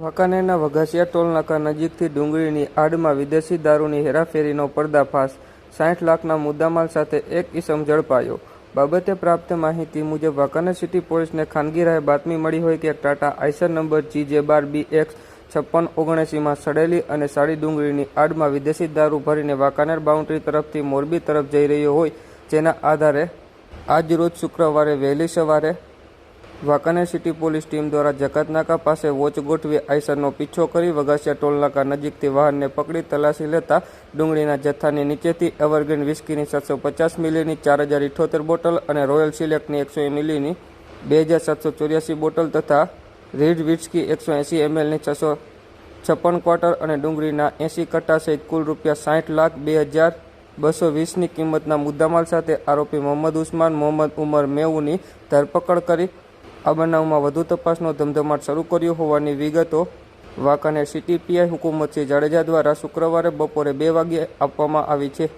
વાંકાનેરના વઘાસિયા ટોલનાકા નજીકથી ડુંગળીની આડમાં વિદેશી દારૂની હેરાફેરીનો પર્દાફાશ. સાઠ લાખના મુદ્દામાલ સાથે એક ઇસમ ઝડપાયો. બાબતે પ્રાપ્ત માહિતી મુજબ વાંકાનેર સિટી પોલીસને ખાનગી રાહે બાતમી મળી હોય કે ટાટા આઈસર નંબર જી જે બાર બી એક્સ છપ્પન ઓગણએંસીમાં સડેલી અને સાડી ડુંગળીની આડમાં વિદેશી દારૂ ભરીને વાંકાનેર બાઉન્ડ્રી તરફથી મોરબી તરફ જઈ રહ્યો હોય, જેના આધારે આજ રોજ શુક્રવારે વહેલી સવારે વાંકાનેર સિટી પોલીસ ટીમ દ્વારા જકાતનાકા પાસે વોચ ગોઠવી આઈસરનો પીછો કરી વગાસિયા ટોલનાકા નજીકથી વાહનને પકડી તલાશી લેતા ડુંગળીના જથ્થાની નીચેથી એવરગ્રીન વિસ્કીની સાતસો પચાસ મિલીની ચાર હજાર ઇઠોતેર બોટલ અને રોયલ સિલેક્ટની એકસો મિલીની બે હજાર સાતસો ચોર્યાસી બોટલ તથા રીડ વિસ્કી એકસો એંસી એમએલની છસો છપ્પન ક્વાર્ટર અને ડુંગળીના એંસી કટ્ટા સહિત કુલ રૂપિયા સાઠ લાખ બે હજાર બસો વીસની કિંમતના મુદ્દામાલ સાથે આરોપી મોહમ્મદ ઉસ્માન, મોહમ્મદ ઉમર મેવુની ધરપકડ કરી આ બનાવમાં વધુ તપાસનો ધમધમાટ શરૂ કર્યો હોવાની વિગતો વાંકાનેર સીટીપીઆઈ હુકુમતસિંહ જાડેજા દ્વારા શુક્રવારે બપોરે બે વાગ્યે આપવામાં આવી છે.